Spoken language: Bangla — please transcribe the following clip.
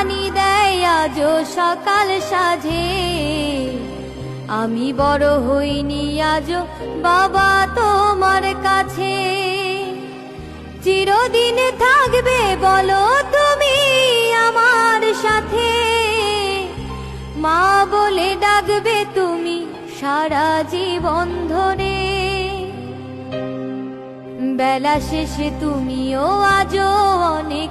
ছানি দেয় আজও সকাল সাজে আমি বড় হইনি আজও বাবা তোমার কাছে। চিরদিন থাকবে বলো তুমি আমার সাথে। মা বলে ডাকবে তুমি সারা জীবন ধরে। বেলা শেষে তুমিও আজও অনেক